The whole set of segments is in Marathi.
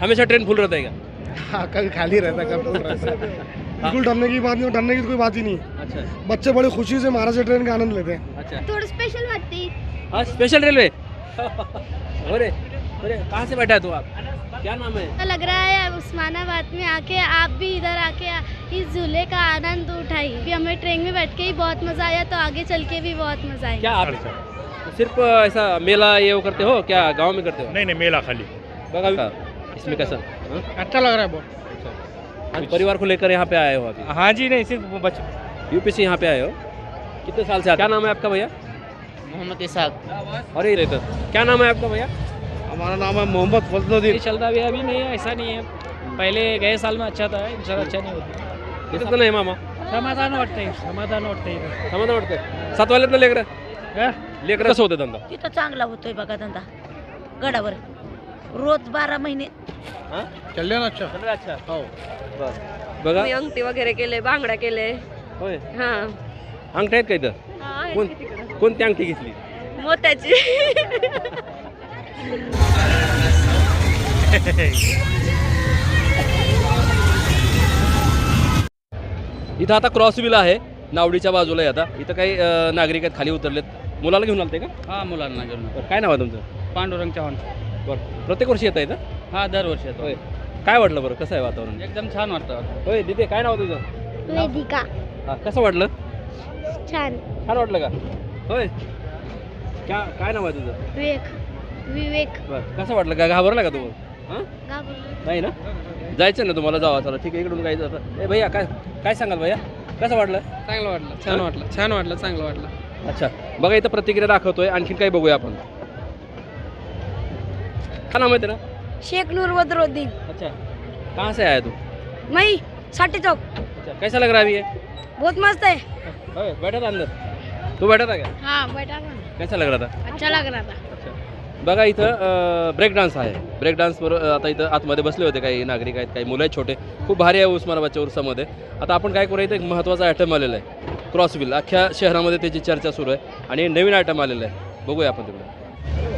हमेशा ट्रेन फुल रहता है हाँ कभी खाली रहता है कभी फुल रहता है। बिल्कुल डरने की बात नहीं डरने की तो कोई बात ही नहीं। अच्छा। बच्चे बड़े खुशी से महाराष्ट्र ट्रेन का आनंद लेते हैं। अच्छा। थोडं स्पेशल वाटते हाँ स्पेशल रेलवे अरे अरे कहाँ से बैठा तू आप? क्या नाम है? अच्छा लग रहा है उस्मानाबाद में आके आप भी इधर आके इस झूले का आनंद उठाइए भी हमें ट्रेन में बैठ के ही बहुत मज़ा आया तो आगे चल के भी बहुत मज़ा आएगा क्या आप सिर्फ़ ऐसा मेला ये वो करते हो क्या गाँव में करते हो? नहीं नहीं मेला खाली। बघा इसमें कैसा? हाँ? अच्छा लग रहा है बहुत। आप परिवार को लेकर यहाँ पे आए हो अभी? हाँ जी नहीं सिर्फ़ बच यूपी से यहाँ पे आए हो? कितने साल से क्या नाम है आपका भैया? मोहम्मद इसाक अरे ये तो क्या नाम है आपका भैया? हमारा नाम है मोहम्मद फजलुद्दीन। चलता भी अभी? नहीं है ऐसा नहीं है। पहले गए साल में अच्छा था इन अच्छा नहीं होता। किती जण आहे मामा? समाधान वाटतंय समाधान वाटतंय समाधान वाटतंय सात वाल्यात ना लेकर? लेकर कसं होतं धंदा तिथं चांगला होतोय बघा धंदा गडावर। रोज बारा महिने. अच्छा. हो. बरं. बघा. मी अंगठी वगैरे केले बांगड्या केले. होय. हा. अंगठ्या आहेत का इथं? हा, आहेत कोण. कोणती अंगठी घेतली? मोत्याची. इथं आता क्रॉस व्हील आहे. नावडीच्या बाजूला आहे आता. इथं काही अं, नागरिक आहेत खाली उतरलेत. मुलाला घेऊन आलते का? हा मुलांना घेऊन काय नाव आहे तुमचं? पांडुरंग चव्हाण. बरं. प्रत्येक वर्षी येतं इथं हा दरवर्षी येतो. होय. काय वाटलं बरं? कसं आहे वातावरण? एकदम छान वाटतं होय दिदे काय नाव आहे तुझं? वेदिका. हा, कसं वाटलं? छान. छान वाटलं का? होय. क्या काय नाव आहे तुझं? विवेक. विवेक. बरं. कसं वाटलं? का घाबरला का तू? हां? नाही ना? जायचं ना तुम्हाला जावा चला. ठीक आहे इकडून काय जातं. ए भैया काय काय सांगाल भैया? कसं वाटलं? चांगलं वाटलं. छान वाटलं. छान वाटलं चांगलं वाटलं. अच्छा. बघा इथं प्रतिक्रिया दाखवतोय. आणखीन काही बघूया आपण. काय नाम आहे तेरा शेख नूर बदरुद्दीन. अच्छा. कहाँ से आया तू? मई साठी चौक. अच्छा कैसा लग रहा है अभी ये? बहुत मस्त है. ओए, बैठा था अंदर? तू बैठा था क्या? हाँ बैठा कैसा लग रहा था? अच्छा लग रहा था. अच्छा. बघा इथं ब्रेक डान्स आहे. ब्रेक डान्सवर आता इथं आतमध्ये बसले होते काही नागरिक आहेत काही मुलं आहेत छोटे. खूप भारी आहे उस्मानाबादच्या उर्सामध्ये. आता आपण काय करूया इथं एक महत्त्वाचा आयटम आलेला आहे. क्रॉसविल अख्ख्या शहरामध्ये त्याची चर्चा सुरू आहे. आणि नवीन आयटम आलेला आहे. बघूया आपण तिकडे.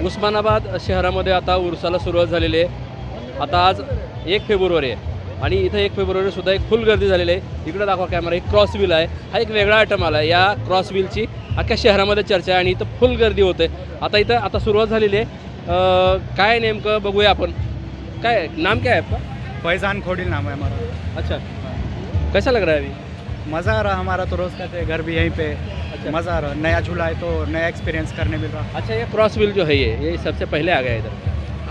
उस्मानाबाद शहरामध्ये आता उर्साला सुरुवात झालेली आहे. आता आज एक फेब्रुवारी आहे. आणि इथं एक फेब्रुवारी सुद्धा एक फुल गर्दी झालेली आहे. इकडे दाखवा कॅमेरा एक क्रॉस व्हील आहे. हा एक वेगळा आयटम आला. आहे या क्रॉस व्हीलची अख्ख्या शहरामध्ये चर्चा आहे आणि इथं फुल गर्दी होते. आता इथं आता सुरुवात झालेली आहे. काय नेमकं बघूया आपण. काय नाम क्या है आपका फैजान खोडिल नाम है हमारा अच्छा. कैसा लग रहा है अभी? मज़ा आ रहा हमारा तो रोज़ कहते घर भी यहीं पे. अच्छा। मज़ा आ रहा नया झूला है तो नया एक्सपीरियंस करने मिल रहा। अच्छा ये क्रॉस व्हील जो है ये ये सबसे पहले आ गया इधर?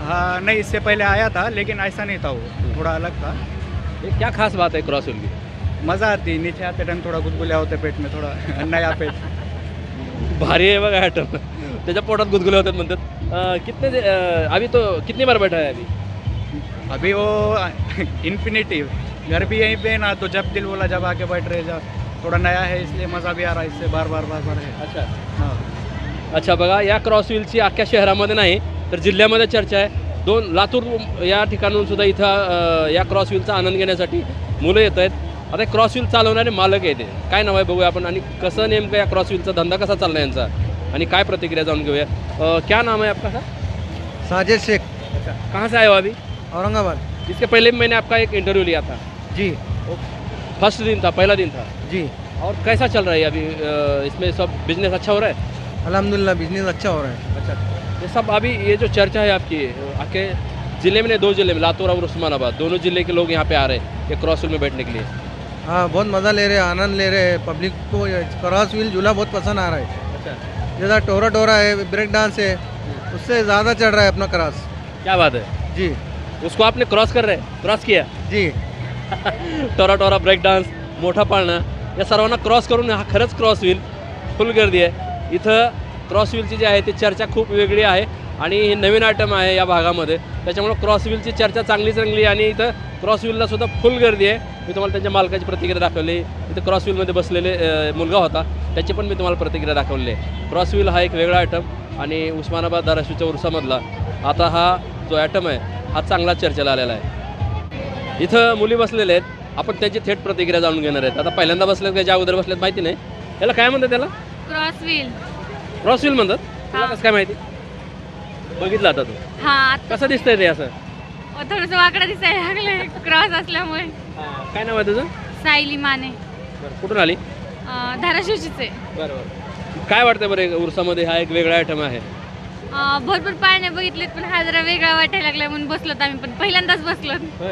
हाँ नहीं इससे पहले आया था लेकिन ऐसा नहीं था वो थोड़ा अलग था। ये क्या खास बात है क्रॉस व्हील की? मज़ा आती नीचे आते टाइम थोड़ा गुदगुल्या होते पेट में थोड़ा नया पेट। भारी आहे बघा आयटम त्याच्या पोटात गुदगुले होतात म्हणतात कितने दे- अभी तो कितनी बार बैठा है अभी? अभी वो इन्फिनिटी घर भी यहीं पे ना तो जब दिल बोला जब आके बैठ रहे जा थोड़ा नया है इसलिए मज़ा भी आ रहा है इससे बार बार बार बार है। अच्छा। हाँ। अच्छा बघा या क्रॉस व्हीलची अख्ख्या शहरामध्ये नाही तर जिल्ह्यामध्ये चर्चा आहे. दोन लातूर या ठिकाणून सुद्धा इथं या क्रॉस व्हीलचा आनंद घेण्यासाठी मुलं येत आहेत. आता क्रॉस व्हील चालवणारे मालक येते काय नाव आहे बघूया आपण. आणि कसं नेमकं या क्रॉस व्हीलचा धंदा कसा चालला यांचा? आणि काय प्रतिक्रिया जाणून घेऊया. अं, क्या नाम है आपका? सर साजिद शेख. अच्छा कहाँ से आए हो अभी? औरंगाबाद. इसके पहले भी मैंने आपका एक इंटरव्यू लिया था। जी। फ़र्स्ट दिन था पहला दिन था? जी। और कैसा चल रहा है अभी इसमें सब बिज़नेस अच्छा हो रहा है? अल्हम्दुलिल्लाह बिज़नेस अच्छा हो रहा है। अच्छा। ये सब अभी ये जो चर्चा है आपकी आपके ज़िले में दो ज़िले में लातूर और उस्मानाबाद दोनों ज़िले के लोग यहाँ पे आ रहे हैं ये क्रॉस व्हील में बैठने के लिए। हाँ बहुत मज़ा ले रहे हैं आनंद ले रहे हैं पब्लिक को क्रॉस व्हील झूला बहुत पसंद आ रहा है। अच्छा। जैसा टोरा टोरा है ब्रेक डांस है उससे ज़्यादा चढ़ रहा है अपना क्रॉस क्या बात है? जी। उसको आपने क्रॉस कर रहे क्रॉस किया? जी। टोरा टोरा ब्रेक डान्स मोठा पाळणं. या सर्वांना क्रॉस करून हा खरंच क्रॉस व्हील फुल गर्दी आहे. इथं क्रॉस व्हीलची जी आहे ती चर्चा खूप वेगळी आहे आणि हे नवीन आयटम आहे या भागामध्ये. त्याच्यामुळं क्रॉस व्हीलची चर्चा चांगली चांगली आहे आणि इथं क्रॉस व्हीलला सुद्धा फुल गर्दी आहे. मी तुम्हाला त्यांच्या मालकाची प्रतिक्रिया दाखवली. इथं क्रॉस व्हीलमध्ये बसलेले मुलगा होता. त्याची पण मी तुम्हाला प्रतिक्रिया दाखवली आहे. क्रॉस व्हील हा एक वेगळा आयटम आणि उस्मानाबाद धाराशिवच्या उर्सामधला आता हा जो आयटम आहे हा चांगला चर्चेला आलेला आहे. इथं मुली बसलेल्या आहेत. आपण त्यांची थेट प्रतिक्रिया जाणून घेणार आहेत. आता पहिल्यांदा बसल्यात का ज्या अगोदर बसल्यात माहिती नाही. याला काय म्हणतात त्याला? क्रॉस व्हील क्रॉस व्हील म्हणतात? तुला कसं काय माहिती? बघितलं आता तू. हा कसं दिसतंय ते असं? थोडस वाकडा दिसायला लागलंय. क्रॉस असल्यामुळे. काय नाव आहे तुझं? सायली माने. बरं कुठून आली? अं, धाराशिवचीच आहे. बरं बरं. काय वाटतं बरं उरसामध्ये हा एक वेगळा आयटम आहे? अं, भरपूर पाळणे बघितलेत पण हा जरा वेगळा वाटायला लागलाय म्हणून बसलोत आम्ही पण पहिल्यांदाच बसलोत.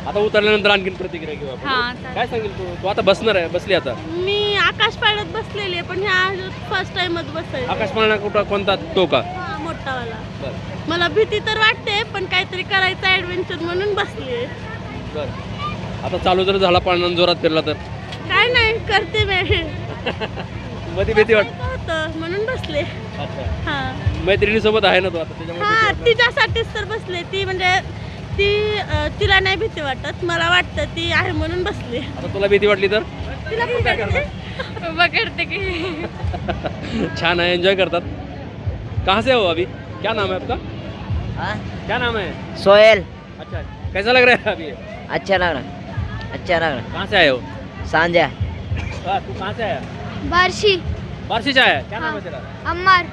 आता उतरल्यानंतर आणखीन प्रतिक्रिया घेऊ आपण. हा, चालेल. काय सांगेल तू? तू आता बसणार आहे बसली आता. मी आकाश पाळण्यात बसलेली आहे पण ह्या फर्स्ट टाइमच बसायचे आकाश पाळणा कुठं कोणता? तो का? हा मोठावाला. बरं. मला भीती तर वाटते पण काहीतरी करायचं ऍडव्हेंचर म्हणून बसली बरं. आता चालू जर झाला पाळणा आणि जोरात फिरला तर? काय नाही करते मी. मध्ये भीती वाट होतं म्हणून बसले. अच्छा. हा. मैत्रिणीसोबत आहे ना तू आता त्याच्यामुळे हा. तिच्यासाठीच तर बसले ती म्हणजे ती अं, तिला नाही भीती वाटत. मला वाटतं ती आहे म्हणून बसले. आता तुला भीती वाटली तर? तिला पण काय करते? पकडते की. छान है एंजॉय करतात. कहाँ से हो अभी? क्या नाम है आपका? हाँ? क्या नाम है? सोहेल. अच्छा कैसा लग रहा है अभी? अच्छा लग रहा अच्छा लग रहा कहाँ से आए हो? सांझा हाँ, तू कहाँ से आया? बार्शी. बार्शी से आया? क्या नाम है. तेरा? अम्मार.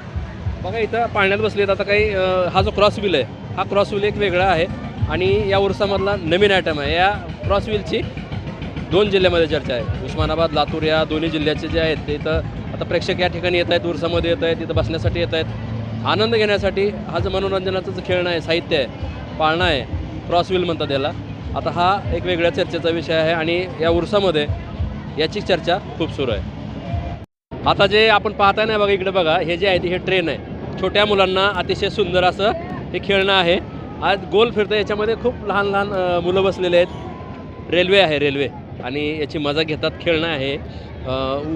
बघा इथं पाळण्यात बसलेत आता काही अं, हा जो क्रॉस व्हील आहे हा क्रॉस व्हील एक वेगळा आहे. आणि या उर्सामधला नवीन आयटम आहे. या क्रॉस व्हीलची दोन जिल्ह्यामध्ये चर्चा आहे. उस्मानाबाद लातूर या दोन्ही जिल्ह्याचे जे आहेत ते इथं आता प्रेक्षक या ठिकाणी येत आहेत उरसामध्ये येत आहेत इथं बसण्यासाठी येत आहेत. आनंद घेण्यासाठी हा जो मनोरंजनाचं जे खेळणं आहे साहित्य आहे पाळणं आहे क्रॉस व्हील म्हणतात याला आता हा एक वेगळ्या चर्चेचा विषय आहे आणि या उरसामध्ये याची चर्चा खूप सुरू आहे. आता जे आपण पाहताय ना बघा इकडे बघा हे जे आहे ते हे ट्रेन आहे. छोट्या मुलांना अतिशय सुंदर असं हे खेळणं आहे. आज गोल फिरतं याच्यामध्ये खूप लहान लहान मुलं बसलेले आहेत. रेल्वे आहे रेल्वे. आणि याची मजा घेतात खेळणं आहे.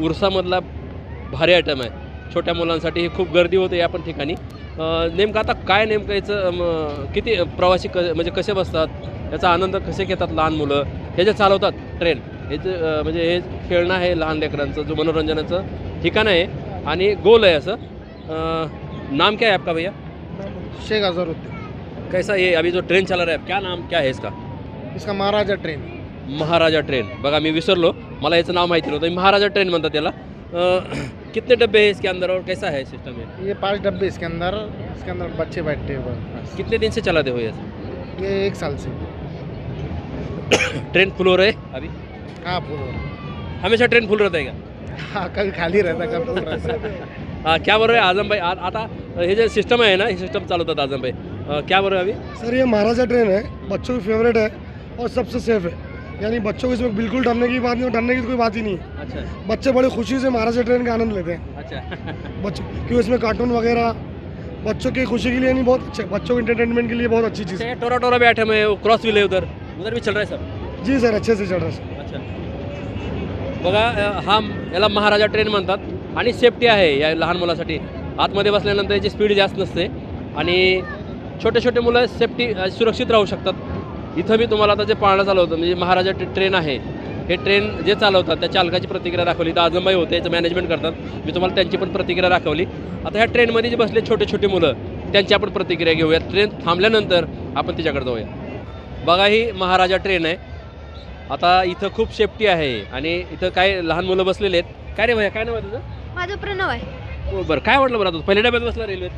उरसामधला भारी आयटम आहे. छोट्या मुलांसाठी ही खूप गर्दी होते या पण ठिकाणी. नेमकं आता काय नेमकं याचं किती प्रवासी क म्हणजे कसे बसतात? याचा आनंद कसे घेतात लहान मुलं? हे जे चालवतात ट्रेन हे जे म्हणजे हे खेळणं आहे लहान लेकरांचं जो मनोरंजनाचं ठिकाण आहे. आणि गोल आहे असं. नाम काय आहे आपका भैया? शेख अजहरुद्दीन कैसा ये अभी जो ट्रेन चला रहा है क्या नाम क्या है इसका? इसका महाराजा ट्रेन महाराजा ट्रेन बघा मी विसरलो. मला याचं नाव माहिती नव्हतं. महाराजा ट्रेन म्हणतात त्याला कितने डब्बे हैं इसके अंदर और कैसा है सिस्टम है ये पांच डब्बे इसके अंदर इसके अंदर बच्चे बैठते हैं। कितने दिन से चलाते हो ये? ये एक साल से। ट्रेन फुल हो रहे अभी? हाँ फुल हो रहा हमेशा ट्रेन फुल रहता है का है। कभी खाली रहता कभी फुल रहता है। क्या बरोबर आहे आजम भाई? आता हे जे सिस्टम आहे ना हे सिस्टम चालवतात आजम भाई। क्या बरोबर अभी? सर ये महाराजा ट्रेन है बच्चों की फेवरेट है और सबसे सेफ है। यानी बच्चों को इसमें बिल्कुल डरने की बात नहीं और डरने की कोई बात ही नहीं है। अच्छा। बच्चे बड़े खुशी से महाराजा ट्रेन का आनंद लेते हैं। अच्छा। बच्चों क्योंकि इसमें कार्टून वगैरह? बच्चों की खुशी के लिए नहीं बहुत अच्छे बच्चों के इंटरटेनमेंट के लिए बहुत अच्छी चीज़। है टोरा टोरा भी आइटम है क्रॉस व्हील है उधर। उधर भी चल रहा है सब? जी सर अच्छे से चल रहा है सर अच्छा। बघा हा याला महाराजा ट्रेन म्हणतात आणि सेफ्टी आहे या लहान मुलासाठी. आतमध्ये बसल्यानंतर याची स्पीड जास्त नसते. आणि छोटे छोटे मुलं सेफ्टी सुरक्षित राहू शकतात. इथं मी तुम्हाला आता जे पाळणं चालवतं म्हणजे महाराजा ट्रे- ट्रेन आहे. हे ट्रेन जे चालवतात त्या चालकाची प्रतिक्रिया दाखवली. तर आजमबाई होते याचं मॅनेजमेंट करतात. मी तुम्हाला त्यांची पण प्रतिक्रिया दाखवली. आता ह्या ट्रेनमध्ये जे बसले छोटे छोटे मुलं त्यांची आपण प्रतिक्रिया घेऊया ट्रेन थांबल्यानंतर आपण तिच्याकडे जाऊया बघा ही महाराजा ट्रेन आहे. आता इथं खूप सेफ्टी आहे आणि इथं काय लहान मुलं बसलेले आहेत. काय रे भैया काय नाव आहे तुझं? माझं प्रणव आहे. हो, बरं. काय वाटलं बरं आता? पहिल्या डब्यात बसला रेल्वेत?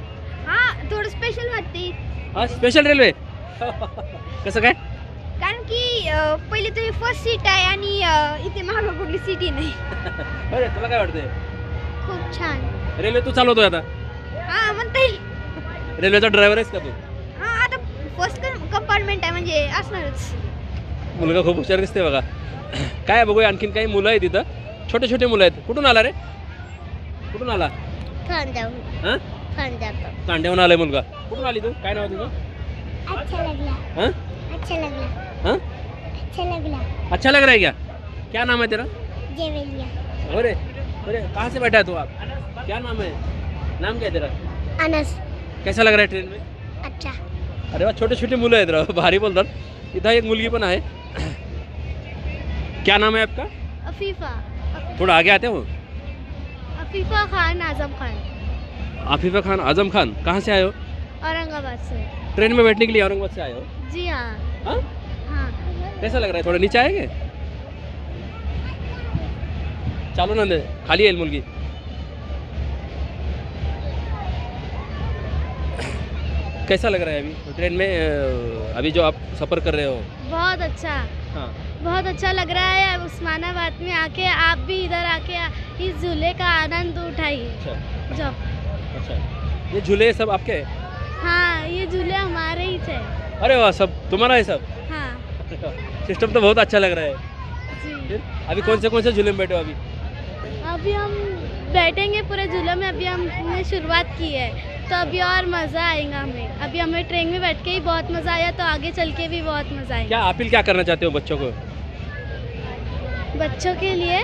हा थोडं स्पेशल वाटते हा स्पेशल रेल्वे कसं काय? कारण की अं, पहिली तर फर्स्ट सीट आहे आणि अं, इथे मागं कुठली सिटी नाही. अरे तुला काय वाटतंय? खूप छान. रेल्वे तू चालवतोय आता? हा म्हणता येईल. रेल्वेचा ड्रायव्हर आहेस का तू? हा आता फर्स्ट कंपार्टमेंट आहे म्हणजे असणारच. मुलगा खूप हुशार दिसते बघा. काय आहे बघूया आणखीन काही मुलं आहेत तिथं. छोटे छोटे मुलं आहेत. कुठून आला रे? कुठून आला? खांद्यावर. हां? तांड्याहून आलाय मुलगा. कुठून आली तू? काय नाव तुझं? अच्छा लगला. अच्छा लगला. हाँ? अच्छा लगला. अच्छा लग रहा है क्या क्या नाम है तेरा? जेवेलिया. अरे अरे कहाँ से बैठा है तू आप? क्या नाम है? नाम क्या है तेरा? अनस. कैसा लग रहा है ट्रेन में? अच्छा. अरे वा छोटे छोटे मुलं आहेत राव भारी बोलतात. इथं एक मुलगी पण आहे. क्या नाम है आपका? अफीफा. थोड़ा आगे आते हो. अफीफा खान आज़म खान. आफिफा खान आज़म खान कहाँ से आए हो? औरंगाबाद से। ट्रेन में बैठने के लिए औरंगाबाद से आए हो? जी हाँ। हाँ? हाँ। कैसा लग रहा है? थोड़ा नीचे आएँगे? चालू ना दे खाली येईल मुलगी कैसा लग रहा है अभी? ट्रेन में अभी जो आप सफ़र कर रहे हो। बहुत अच्छा। हाँ। बहुत अच्छा लग रहा है। उस्मानाबाद में आके आप भी इधर आके इस झूले का आनंद उठाइए। अच्छा। जब अच्छा। ये झूले सब आपके? हैं हाँ ये झूले हमारे ही थे। अरे वाह सब तुम्हारा है सब? हाँ। सिस्टम तो बहुत अच्छा लग रहा है। जी। अभी कौन से कौन से झूले में बैठे हो अभी? अभी हम बैठेंगे पूरे झूलों में अभी हमने शुरुआत की है। तो अभी और मज़ा आएगा हमें। अभी हमें ट्रेन में बैठ के ही बहुत मज़ा आया तो आगे चल के भी बहुत मज़ा आएगा। क्या अपील क्या करना चाहते हो बच्चों को? बच्चों के लिए?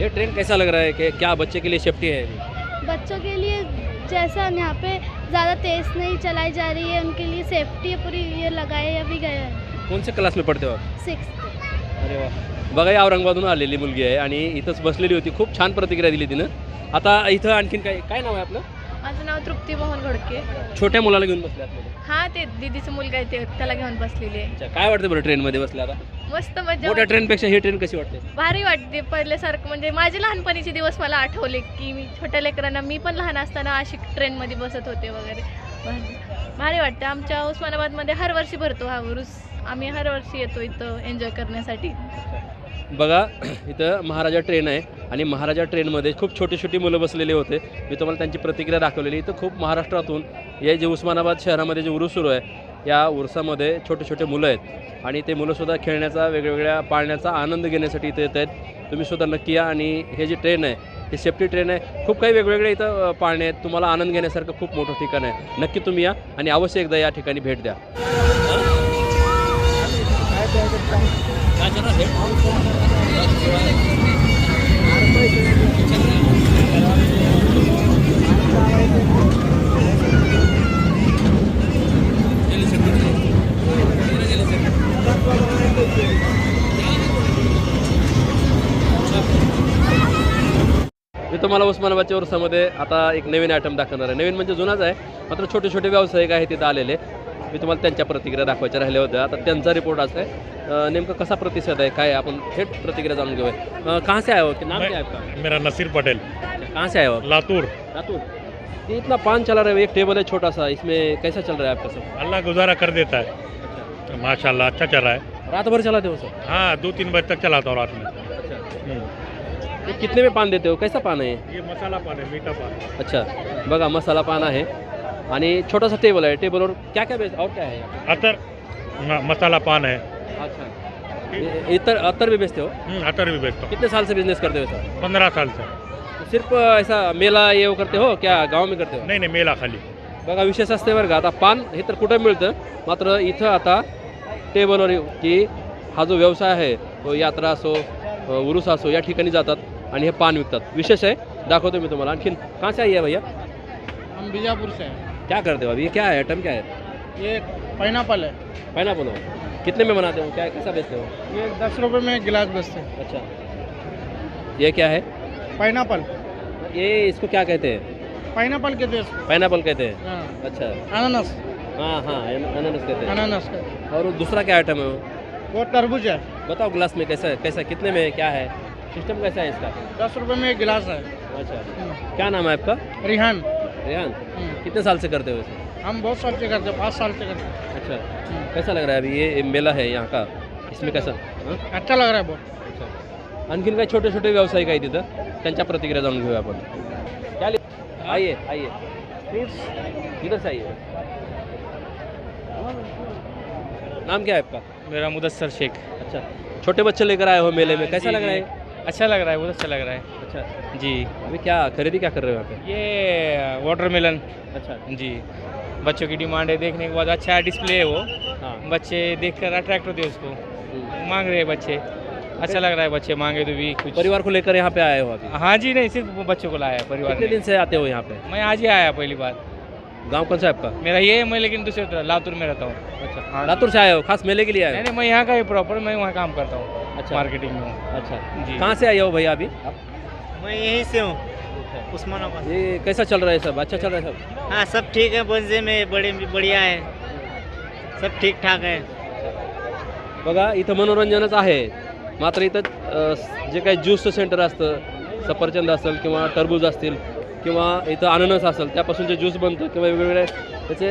ये ट्रेन कैसा लग रहा है कि क्या बच्चे के लिए सेफ्टी है? अभी? बच्चों के लिए जैसा हम यहाँ पे ज़्यादा तेज़ नहीं चलाई जा रही है उनके लिए सेफ्टी पूरी ये लगाए अभी गया है। कोणत्या क्लासमध्ये पडते हो आप? सिक्स अरे वा बघा या औरंगाबादून आलेली मुलगी आहे आणि इथंच बसलेली होती. खूप छान प्रतिक्रिया दिली तिनं. आता इथं आणखीन काय काय नाव आहे आपलं? माझं नाव तृप्ती मोहन घोडके. छोट्या मुलाला घेऊन बसले आतमध्ये. हा ते दीदीचं मुलगा आहे ते त्याला घेऊन बसलेली आहे. अच्छा काय वाटतं बरं ट्रेनमध्ये बसले आता? मस्त मजा मोठ्या ट्रेनपेक्षा ही ट्रेन कशी वाटते भारी वाटते पहिल्यासारखं. म्हणजे माझे लहानपणीचे दिवस मला आठवले की मी छोट्या लेकरांना मी पण लहान असताना अशी ट्रेनमध्ये बसत होते वगैरे. भारी भारी वाटतं. आमच्या उस्मानाबादमध्ये हर वर्षी भरतो हा उरूस आम्ही हर वर्षी येतो इथं एन्जॉय करण्यासाठी. बघा इथं महाराजा ट्रेन आहे आणि महाराजा ट्रेनमध्ये खूप छोटी छोटी मुलं बसलेले होते. मी तुम्हाला त्यांची प्रतिक्रिया दाखवलेली. इथं खूप महाराष्ट्रातून हे जे उस्मानाबाद शहरामध्ये जे उरूस सुरू आहे या उरसामध्ये छोटे छोटे मुलं आहेत. आणि ते मुलंसुद्धा खेळण्याचा वेगवेगळ्या पाळण्याचा आनंद घेण्यासाठी इथे येत आहेत तुम्ही सुद्धा नक्की या आणि हे जे ट्रेन आहे हे सेफ्टी ट्रेन आहे खूप काही वेगवेगळे इथं पाळणे आहेत. तुम्हाला आनंद घेण्यासारखं खूप मोठं ठिकाण आहे. नक्की तुम्ही या आणि अवश्य एकदा या ठिकाणी भेट द्या. मी तुम्हाला उस्मानाबादच्या उरसामध्ये आता एक नवीन आयटम दाखवणार आहे. नवीन म्हणजे जुनाच आहे मात्र छोटे छोटे व्यावसायिक आहेत तिथं आलेले. मी तुम्हाला त्यांच्या प्रतिक्रिया दाखवायच्या राहिल्या होत्या. आता त्यांचा रिपोर्ट असा आहे. नेमकं कसा प्रतिसाद आहे काय आहे? आपण थेट प्रतिक्रिया जाणून घेऊया. कहाँ से आए हो? नाम क्या है? आपका मेरा नसीर पटेल। कहाँ से आए हो? लातूर। लातूर. ये इतना पान चला रहा है एक टेबल है छोटा सा इसमें कैसा चल रहा है आपका सब? अल्लाह गुजारा कर देता है। माशाल्लाह अच्छा चल रहा है। रात भर चलाते हो सब? हाँ दो तीन बजे तक चलाता हूँ रात में। अच्छा। ये कितने में पान देते हो? कैसा पान है ये? मसाला पान है मीठा पान। अच्छा बघा मसाला पान आहे. आणि छोटासा टेबल आहे. टेबलवर क्या क्या बेच और क्या है? अतर मसाला पान है। अच्छा. इतर अतर भी बेचते हो? हम्म, अतर भी बेचता हूँ। कितने साल से बिजनेस करते हो सर पंद्रह साल से। सिर्फ ऐसा मेला ये वो करते हो क्या गाव में करते हो? नहीं नहीं मेला खाली। बघा विशेष असते बरं का आता पान हे तर कुठं मिळतं? मात्र इथं आता टेबलवर की हा जो व्यवसाय आहे तो यात्रा असो अ, उरूस असो या ठिकाणी जातात. आणि हे पान विकतात. विशेष आहे. दाखवतो मी तुम्हाला. आणखीन कहाँ से आई है भैया? हम बीजापुर से हैं। क्या करते हो अभी? ये क्या है? आइटम क्या है? ये पाइनएप्पल है। पाइनएप्पल हो। कितने में बनाते हो? क्या कैसा बेचते हो? ये दस रुपये में एक गिलास बेचते हैं। अच्छा। ये क्या है? पाइनएप्पल ये इसको क्या कहते हैं? पाइनएप्पल के देश। पाइनएप्पल कहते हैं। हाँ। अच्छा। अनानस हाँ हाँ अन- अनानास कहते हैं। अनानस का। और वो दूसरा क्या आइटम है वो? वो तरबूज है। बताओ ग्लास में कैसा है कैसा कितने में है, क्या है? सिस्टम कैसा है इसका? दस रुपये में एक गिलास है। अच्छा। हम्म। क्या नाम है आपका? रिहान। रेहान। हम्म। कितने साल से करते हो इसे? हम बहुत साल से करते हैं पाँच साल से करते हैं। अच्छा। कैसा लग रहा है अभी ये मेला है यहाँ का? इसमें कैसा? हाँ? अच्छा लग रहा है बहुत। अच्छा। आणखीन काही छोटे छोटे व्यावसायिक आहेत तिथं? त्यांच्या प्रतिक्रिया जाणून घेऊया आपण. क्या आइए आइए फ्रूट्स इधर से आइए नाम क्या है आपका? मेरा मुदस्सर शेख। अच्छा। छोटे बच्चे लेकर आए हो मेले में. कैसा लग रहा है? अच्छा लग रहा है बहुत अच्छा लग रहा है। अच्छा जी। अभी क्या खरीदी क्या कर रहे हो यहाँ ये वाटरमेलन पे अच्छा। जी। बच्चों की डिमांड है देखने के बाद अच्छा डिस्प्ले है वो। हाँ। बच्चे देखकर अट्रैक्ट होते हैं उसको। मांग रहे हैं बच्चे। अच्छा लग रहा है बच्चे मांगे तो भी कुछ। परिवार को लेकर यहाँ पे आए हो अभी? हाँ जी नहीं सिर्फ़ बच्चों को लाया है परिवार कितने दिन से आते हो यहाँ पे? मैं आज ही आया पहली बार। गाँव कौन सा है आपका? मेरा ये है मैं लेकिन दूसरे तरफ़ लातूर में रहता हूँ। अच्छा। हाँ लातूर से आए हो? खास मेले के लिए आए नहीं मैं यहाँ का ही प्रॉपर मैं वहाँ काम करता हूँ अच्छा। मार्केटिंग में हूँ। अच्छा। जी। कहाँ से आए हो भैया अभी? मैं यहीं से हूँ उस्मानाबाद। ये कैसा चल रहा है सब? अच्छा चल रहा है सब? हाँ सब ठीक है बंजे में बड़े बढ़िया है। सब ठीक ठाक है। बघा इथं मनोरंजनच आहे. मात्र इथं जे काही ज्यूसचं सेंटर असतं सफरचंद असेल किंवा टरबूज असतील किंवा इथं अननस असेल त्यापासून जे ज्यूस बनतं किंवा वेगवेगळे त्याचे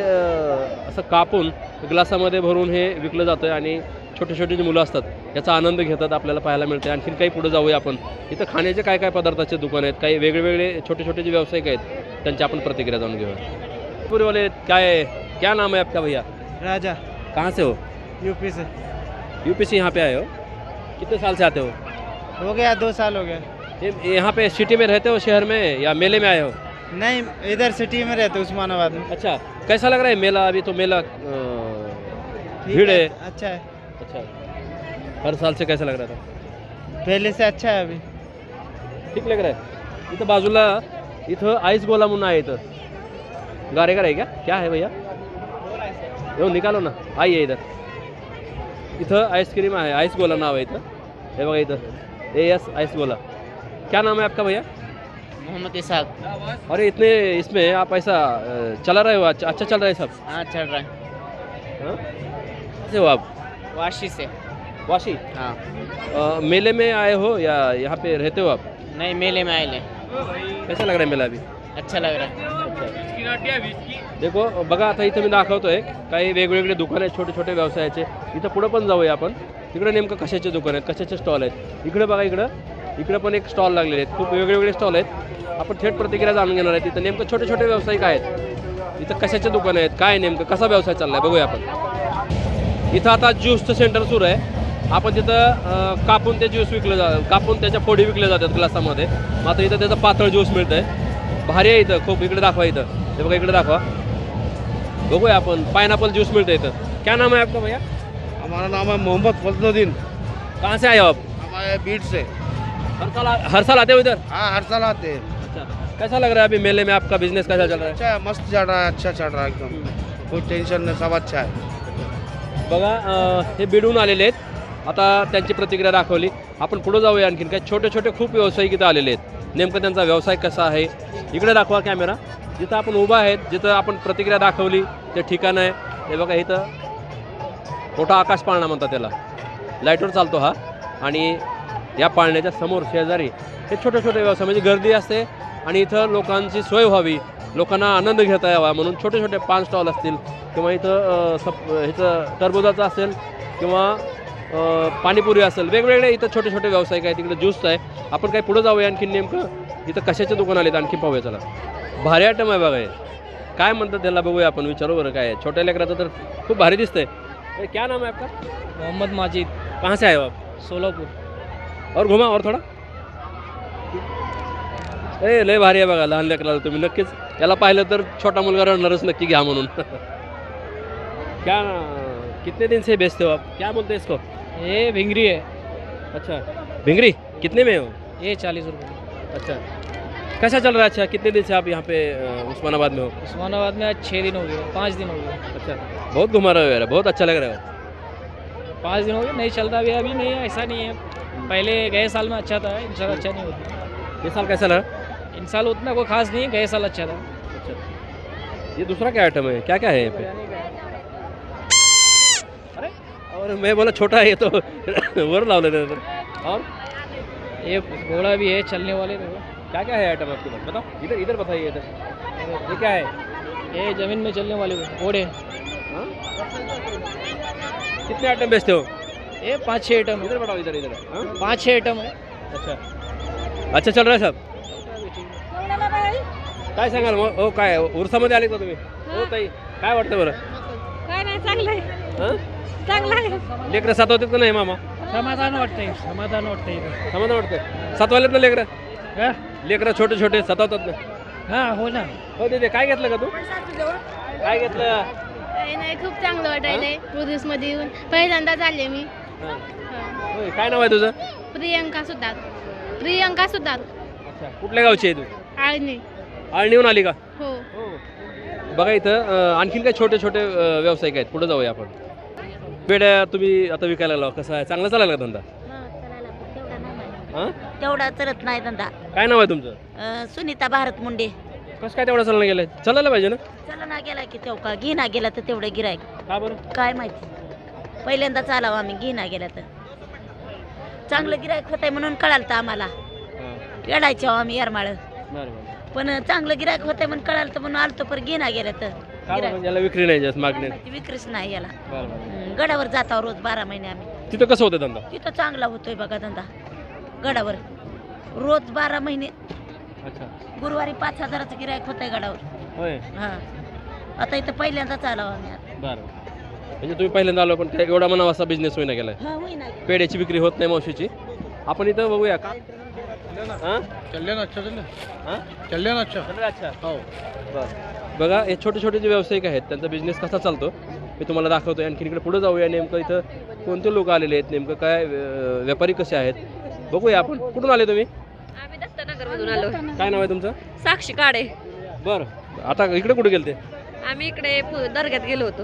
असं कापून ग्लासामध्ये भरून हे विकलं जातं आणि छोटे छोटे जे मुलं असतात याचा आनंद घेतात आपल्याला पाहायला मिळते आणखीन काही पुढे जाऊया आपण. इथं खाण्याचे काय काय पदार्थाचे दुकान आहेत? काही वेगवेगळे छोटे छोटे जे व्यावसायिक आहेत त्यांची आपण प्रतिक्रिया जाणून घेऊया. पूरे वाले काय क्या नाम है आपका भैया? राजा. कहाँ से हो? यूपी से. यूपी से यहाँ पे आए हो? कितने साल से आते हो? हो गया दो साल हो गया. यहाँ पे सिटी में रहते हो शहर में या मेले में आए हो? नहीं इधर सिटी में रहते उस्मानाबाद में। अच्छा कैसा लग रहा है मेला अभी? तो मेला भीड़ है अच्छा है। अच्छा। हर साल से कैसा लग रहा था? पहले से अच्छा है अभी। ठीक लग रहा है। इथं बाजूला इथं आईस गोला म्हणून आहे इथं गारेगर आहे क्या? क्या है भैया? येऊ निकालो ना। आई आहे इधर इथं आईस्क्रीम आहे आईस गोला नाव आहे इथं हे बघा इथं ए एस आईस गोला। क्या नाम है आपका भैया? मोहम्मद इसाक। अरे इतने इसमें आप ऐसा चला रहे हो? अच्छा अच्छा चल रहा है सब? हाँ चल रहा है। हाँ? कैसे हो आप? वाशी से। वाशी? हाँ। अ, मेले में आए हो या यहाँ पे रहते हो आप? नहीं मेले में आए ले कैसा लग रहा है मेला अभी? अच्छा लग रहा है। देखो बघा आता इथं मी दाखवतोय काही वेगवेगळे दुकान आहेत छोटे छोटे व्यवसायाचे. इथं पुढं पण जाऊया आपण. तिकडे नेमकं कशाचे दुकान आहेत कशाचे स्टॉल आहेत? इकडे बघा इकडं. इकडे पण एक स्टॉल लागलेले आहेत. खूप वेगवेगळे स्टॉल आहेत. आपण थेट प्रतिक्रिया जाणून घेणार आहेत इथं नेमकं छोटे छोटे व्यावसायिक आहेत. इथं कशाचे दुकान आहेत? काय नेमकं? कसा व्यवसाय चाललाय? बघूया आपण. इथं आता ज्यूसचं सेंटर सुरू आहे. आपण तिथं कापून ते ज्यूस विकलं जा कापून त्याच्या फोडी विकल्या जातात ग्लासामध्ये. मात्र इथं त्याचं पातळ ज्यूस मिळतं आहे भारी आहे इथं. खूप इकडे दाखवा इथं. हे बघा इकडे दाखवा. बघूया आपण. पायनॅपल ज्यूस मिळतं इथं. क्या नाम है आपका भैया? हमारा नाम है मोहम्मद फजलुद्दीन। कहाँ से आए हो आप? हमारे बीट से। हर साल आ- हर साल आते हो इधर? हाँ हर साल आते हैं। अच्छा। कैसा लग रहा है अभी मेले में आपका बिजनेस कैसा चल रहा है? अच्छा है मस्त चल रहा है अच्छा चल रहा है एकदम। कोई टेंशन नहीं सब अच्छा है। बघा अं, हे बिडून आलेले आहेत. आता त्यांची प्रतिक्रिया दाखवली. आपण पुढे जाऊया आणखीन. काही छोटे छोटे खूप व्यावसायिक इथं आलेले आहेत. नेमकं त्यांचा व्यवसाय कसा आहे? इकडे दाखवा कॅमेरा जिथं आपण उभा आहेत जिथं आपण प्रतिक्रिया दाखवली ते ठिकाण आहे. हे बघा इथं मोठा आकाश पाळणा म्हणतात त्याला. लाईटवर चालतो हा. आणि या पाळण्याच्या समोर शेजारी. हे छोटे छोटे व्यवसाय म्हणजे गर्दी असते आणि इथं लोकांची सोय व्हावी लोकांना आनंद घेता यावा म्हणून छोटे छोटे पान स्टॉल असतील किंवा इथं सप ह्याचं टरबुजाचं असेल किंवा पाणीपुरी असेल. वेगवेगळे इथं छोटे छोटे व्यावसायिक आहेत तिकडे ज्यूसचं आहे. आपण काही पुढं जाऊया आणखी नेमकं. इथं कशाचे दुकान आलेत आणखी पाहूया चला. भारी आयटम आहे बघा हे. काय म्हणतात त्याला बघूया आपण विचारू बरं काय आहे. छोट्या लेकराचं तर खूप भारी दिसतंय. क्या नाम है आपका? मोहम्मद माजिद. कहाँ से आए हो आप? सोलापूर. और घुमा और थोडा। ए लय भारी आहे बघा लहान लेकराला तुम्ही नक्कीच. याला पाहिलं तर छोटा मुलगा रडणारच नक्की घ्या म्हणून. क्या कितने दिन से बेचते हो आप? क्या बोलते हैं इसको? ये भिंगरी है। अच्छा भिंगरी? कितने में हो? ये चालीस रुपये अच्छा। कैसा चल रहा है? अच्छा कितने दिन से आप यहाँ पे उस्मानाबाद में हो? उस्मानाबाद में आज छः दिन हो गए पाँच दिन हो गए। अच्छा बहुत घुमा रहे हो यार बहुत अच्छा लग रहा है। पाँच दिन हो गए नहीं चलता अभी अभी नहीं ऐसा नहीं है। पहले गए साल में अच्छा था इन साल अच्छा नहीं होता। ये साल कैसा लगा? इन साल उतना कोई खास नहीं गए साल अच्छा था। अच्छा। ये दूसरा क्या आइटम है? क्या क्या है यहाँ पे? अरे और मैं बोला छोटा है ये तो। वर लावले और? ये घोड़ा भी है चलने वाले तो। क्या क्या है आइटम आपके पास? बताओ। इधर इधर बताइए इधर। ये क्या है? ये ज़मीन में चलने वाले घोड़े। हाँ? कितने आइटम बेचते हो? ये पाँच छः आइटम इधर बताओ इधर इधर। हाँ? पाँच छः आइटम है। अच्छा। अच्छा चल रहा है सब? काय सांगाल? मग हो काय उरसामध्ये आले का तुम्ही? हो. ताई. काय वाटतं बरं? काय नाही चांगलं आहे. हां? चांगलं आहे. लेकरं सात होतात का नाही मामा? समाधान वाटतंय समाधान वाटतंय समाधान वाटतं सात वालेत ना लेकरं? लेकरं छोटे छोटे सतावतात ना? हां हो ना. हो दे काय घेतलं का तू? काय घेतलं? काही नाही खूप चांगलं वाटायलंय. मध्ये येऊन. पहिल्यांदाच आले मी. हां. हा. होय, काय नाव आहे तुझं? प्रियंका सुद्धा प्रियंका सुद्धा अच्छा कुठल्या गावची आहे तू? आळणी. आळणीहून आली का? हो. बघा इथं अं, आणखीन काही छोटे छोटे अं, व्यावसायिक आहेत. पुढे जाऊया आपण. पेड्या तुम्ही आता विकायला लागला. कसं आहे? चांगला चालायला का धंदा? हां तेवढा चलत नाही धंदा. काय नाव आहे तुमचं? अं, सुनीता भारत मुंडे. कसं काय तेवढं चालणं गेलं चालायला पाहिजे ना? चला ना गेला की तेवढा. घी ना गेला तर तेवढं गिरायक का बरं? काय माहिती. पहिल्यांदा चालावं आम्ही घी ना गेला तर. चांगलं गिरायक होत आहे म्हणून कळालं तर आम्हाला. येडायचो आम्ही येरमाळ. पण चांगलं गिरायक होतंय म्हणून कळालं तर म्हणून आलतो पर घेणा गेलं तर. गिऱ्हाईक. म्हणजे याला विक्री नाही जास्त मागणी विक्रीच नाही याला. बरं, बरं. हम्म, गडावर जातो रोज बारा महिने आम्ही. तिथं कसं होतं धंदा? तिथं चांगला होतोय बघा धंदा गडावर. रोज बारा महिने. अच्छा. गुरुवारी पाच हजाराचं गिरायक होतंय गडावर. होय. हा. आता इथं पहिल्यांदाच आलो आम्ही. आता. म्हणजे तुम्ही पहिल्यांदा आलो पण काय एवढा मनावा असा बिझनेस होईना गेलाय. हा होईना पेढ्याची विक्री होत नाही मावशीची. आपण इथं बघूया का? हां? अच्छा हां? चल ना अच्छा. अच्छा. हो. बरं. बघा हे छोटे छोटे जे व्यावसायिक आहेत त्यांचा बिझनेस कसा चालतो? मी तुम्हाला दाखवतो आणखी इकडे पुढे जाऊया. नेमकं इथं कोणते लोक आलेले आहेत नेमकं काय अं, व्यापारी कसे आहेत? बघूया आपण. कुठून आले तुम्ही? आम्ही आलो. काय नाव आहे तुमचं? साक्षी काडे. बरं. आता इकडे कुठे गेलते? आम्ही इकडे पु- दर्ग्यात गेलो होतो.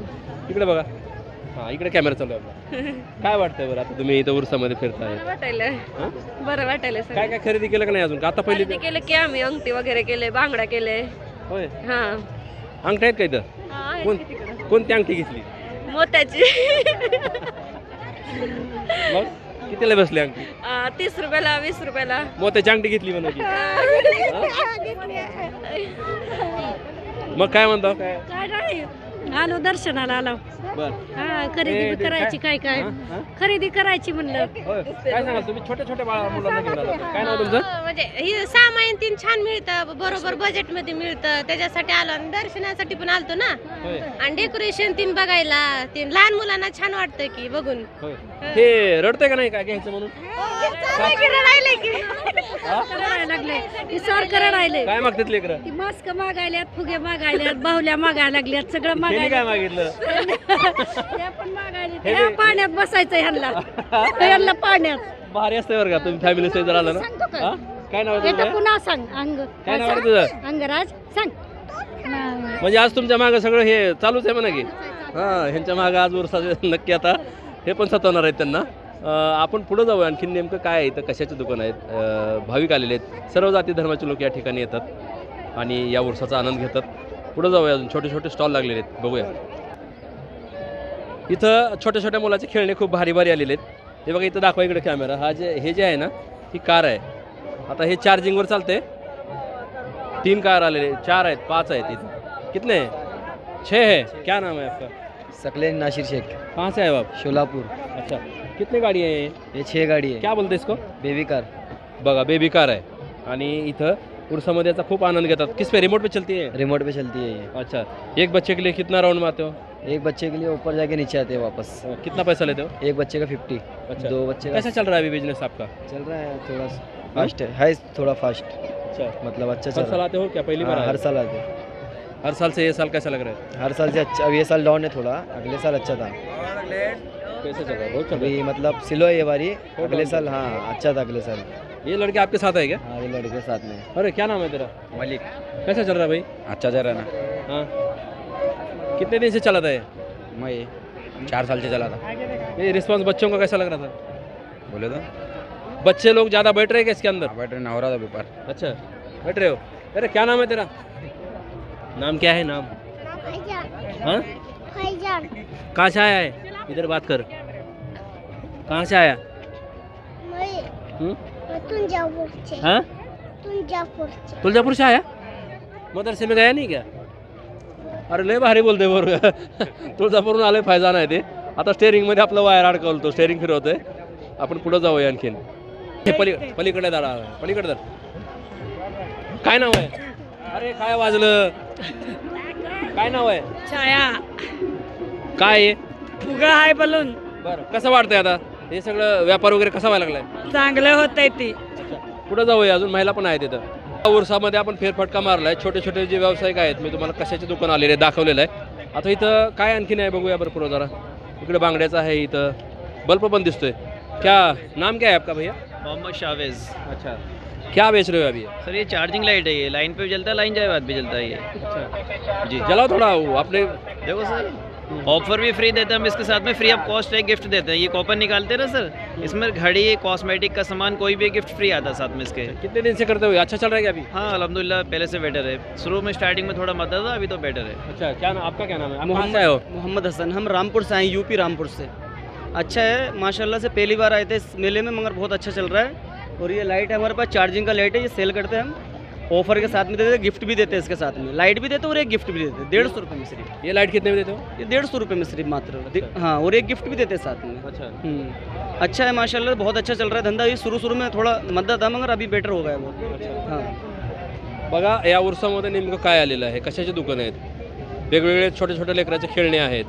इकडे बघा. हां इकडे कॅमेरा चालू आहे आपला. काय वाटतंय बरं आता तुम्ही इथं उरसामध्ये फिरताय? बरं वाटायला हां? बरं वाटायला काय सगळं. काय खरेदी केलं का नाही अजून? का आता पहिली खरेदी केलं की आम्ही अंगठी वगैरे केले बांगड्या केले. होय? हा. अंगठ्या आहेत का इथं? हा, आहेत कोण की तिकडं. कोणती अंगठी घेतली? मोत्याची. मग? कितीला बसली अंगठी? आ, तीस रुपयाला वीस रुपयाला. मोत्याची अंगठी घेतली म्हणून की. मग काय म्हणतो? काय नाही. आलो दर्शनाला आलो. बर. हा खरेदी करायची काय? काय खरेदी करायची म्हणलं. होय. काय सांगाल तुम्ही? छोट्या छोट्या बाळा मुलांना घेऊन आला होता. काय नाव तुमचं? म्हणजे ही सामान तीन छान मिळतं बरोबर बजेटमध्ये मिळतं. त्याच्यासाठी आलो आणि दर्शनासाठी पण आलतो ना. होय. आणि डेकोरेशन तीन बघायला तीन लहान मुलांना छान वाटतं की बघून. होय. हे. रडतंय का नाही? काय घ्यायचं म्हणून? की करायला लागले. ती राहिले काय मागतात लेकरं? ती मास्क मागायल्यात फुगे मागायल्यात बाहुल्या मागायला लागल्यात सगळं त्यांनी काय मागितलं? पाण्यात बसायचं ह्यांना. ह्यांना पाण्यात. भारी असते बरं का तुम्ही फॅमिली सहित जर आला ना. सांगतो का? हा? काय नाव आहे येतं तुझं पुन्हा सांग. अंग काय नाव आहे तुझं? अंगराज सांग. म्हणजे आज तुमच्या मागं सगळं हे चालूच आहे म्हणा की? हां ह्यांच्या मागं आज उरसाचे नक्की आता. हे पण सतवणार आहेत त्यांना. अं, आपण पुढं जाऊया. आणखीन नेमकं काय आहे इथं? कशाचे दुकान आहेत? अं, भाविक आलेले आहेत. सर्व जाती धर्माचे लोक या ठिकाणी येतात आणि या उरसाचा आनंद घेतात. पुढं जाऊया अजून. छोटे छोटे स्टॉल लागलेले आहेत. बघूया. इथं छोट्या छोट्या मुलाचे खेळणे खूप भारी भारी आलेले आहेत. हे बघा इथं दाखवा इकडे कॅमेरा हा जे हे जे आहे ना ही कार आहे. आता हे चार्जिंगवर चालते तीन कार आलेले चार आहेत पाच आहेत इथं. कितने हैं छः है क्या नाम है आपका? सकलेन नासिर शेख. कहाँ से आए हो आप? शोलापुर. अच्छा. कितने गाड़ी है ये? ये छः गाड़ी है. क्या बोलते हैं इसको? Baby car. बघा बेबी कार आहे. आणि इथं उरसामध्ये याचा खूप आनंद घेतात. किस पे? रिमोट पे चलती है रिमोट पे चलती है ये अच्छा. एक बच्चे के लिए कितना राउंड मारते हो? एक बच्चे के लिए ऊपर जाके नीचे आते हैं वापस. कितना पैसा लेते हो? एक बच्चे का फिफ्टी अच्छा. दो बच्चे का कैसा चल रहा है अभी बिज़नेस आपका? चल रहा है थोड़ा फास्ट है? है. थोड़ा फास्ट अच्छा. मतलब अच्छा हर साल आते हो क्या? पहली बार हाँ, हर साल आते हैं. हर साल से ये साल कैसा लग रहा है? हर साल से अच्छा अब ये साल डाउन है थोड़ा. अगले साल अच्छा था. कैसे चल रहा है? अभी मतलब सिलो है ये बारी. अगले साल हाँ अच्छा था अगले साल. ये लड़के आपके साथ है क्या? हाँ ये लड़के साथ में अरे क्या नाम है तेरा? मलिक। कैसा चल रहा है भाई? अच्छा चल रहा है ना। हाँ। कितने दिन से चला था ये? मैं चार साल से चला था। ये रिस्पांस बच्चों का कैसा लग रहा था? बोले तो। बच्चे लोग ज़्यादा बैठ रहे हैं क्या इसके अंदर? बैठ रहे ना हो रहा था पेपर। अच्छा बैठ रहे हो? अरे क्या नाम है तेरा? नाम क्या है नाम? हाँ? कहाँ से आया है? इधर बात कर। कहाँ से आया? हम्म? हाँ? तुलजापुर से आया मदरसे में गया नहीं क्या अरे लय भारी बोलते बरोबर तुळजापूरून आले फायदा नाही ते. आता स्टेअरिंगमध्ये आपलं वायर अडकवलं तो स्टेअरिंग फिरवतोय. आपण पुढं जाऊया आणखीन. हे पली पलीकडे दादा पलीकडे दार काय नाव आहे? अरे काय वाजलं? काय नाव आहे? छाया. काय? आहे फुगा आहे बलून. बरं कसं वाटतंय आता? हे सगळं व्यापार वगैरे कसा व्हायला लागलाय? चांगलं होत आहे ती. पुढे जाऊया अजून? महिला पण आहेत तिथं उरसामध्ये आपण फेरफटका मारलाय. छोटे छोटे जे व्यावसायिक आहेत मी तुम्हाला कशाचे दुकान आलेले दाखवलेलं आहे. आता इथं काय आणखीन आहे बघूया बरं पुढं जरा. इकडे बांगड्याचं आहे इथं. बल्ब पण दिसतोय. क्या नाम क्या है आपका भैया? मोहम्मद शावेज. अच्छा. क्या बेच रहे हो अभी? सर ये चार्जिंग लाइट है ये लाइन पे भी जलता है लाइन जाए बाद भी जलता है ये. अच्छा. जी जलाओ थोड़ा वो अपने देखो सर ऑफ़र भी फ्री देते हैं हम इसके साथ में फ्री ऑफ़ कॉस्ट एक गिफ्ट देते हैं। ये कॉपन निकालते ना सर इसमें घड़ी कॉस्मेटिक का सामान कोई भी गिफ्ट फ्री आता है साथ में इसके। कितने दिन से करते हुए अच्छा चल रहा है क्या अभी? हाँ अलहमदिल्ला पहले से बेटर है। शुरू में स्टार्टिंग में थोड़ा मदद था अभी तो बेटर है। अच्छा क्या नाम आपका क्या नाम है? हो? मोहम्मद हसन हम रामपुर से आए यूपी रामपुर से। अच्छा है माशाल्लाह से पहली बार आए थे इस मेले में मगर बहुत अच्छा चल रहा है। और ये लाइट है हमारे पास चार्जिंग का लाइट है ये सेल करते हैं हम। ऑफर के साथ में देते गिफ्ट भी देते हैं इसके साथ में। लाइट भी देते और एक गिफ्ट भी देते डेढ़ सौ रुपये में सिर्फ। ये लाइट कितने में देते हो? ये डेढ़ सौ रुपये में सिर्फ मात्र। हाँ और एक गिफ्ट भी देते हैं साथ में। अच्छा। अच्छा है माशाल्लाह बहुत अच्छा चल रहा है धंधा। ये शुरू शुरू में थोड़ा मद्दा था मगर अभी बेटर हो गया है बहुत हाँ। बघा या उर्सामध्ये नेमकं काय आलेलं आहे? कशाची दुकानं आहेत? वेगवेगळे छोटे छोटे लेकराचे खेळणे आहेत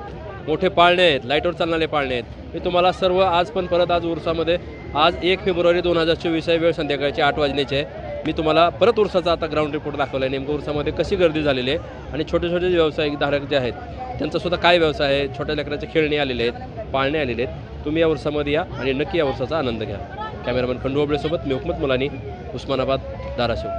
मोठे पाळणे आहेत लाईटवर चालणारे पाळणे आहेत. मी तुम्हाला सर्व आज पण परत आज उर्सामध्ये आज एक फेब्रुवारी दोन हजार चोवीस आहे वेळ संध्याकाळची आठ वाजण्याची आहे. मी तुम्हाला परत उर्साचा आता ग्राउंड रिपोर्ट दाखवला आहे नेमकं उर्सामध्ये कशी गर्दी झालेली आहे आणि छोटे छोटे व्यावसायिक धारक जे आहेत त्यांचासुद्धा काय व्यवसाय आहे? छोट्या लेकराचे खेळणे आलेले आहेत पाळणे आलेले आहेत. तुम्ही या उर्सामध्ये या आणि नक्की या उरसाचा आनंद घ्या. कॅमेरामॅन खंडू ओबळेसोबत मी हुकमत मुलानी उस्मानाबाद धाराशिव.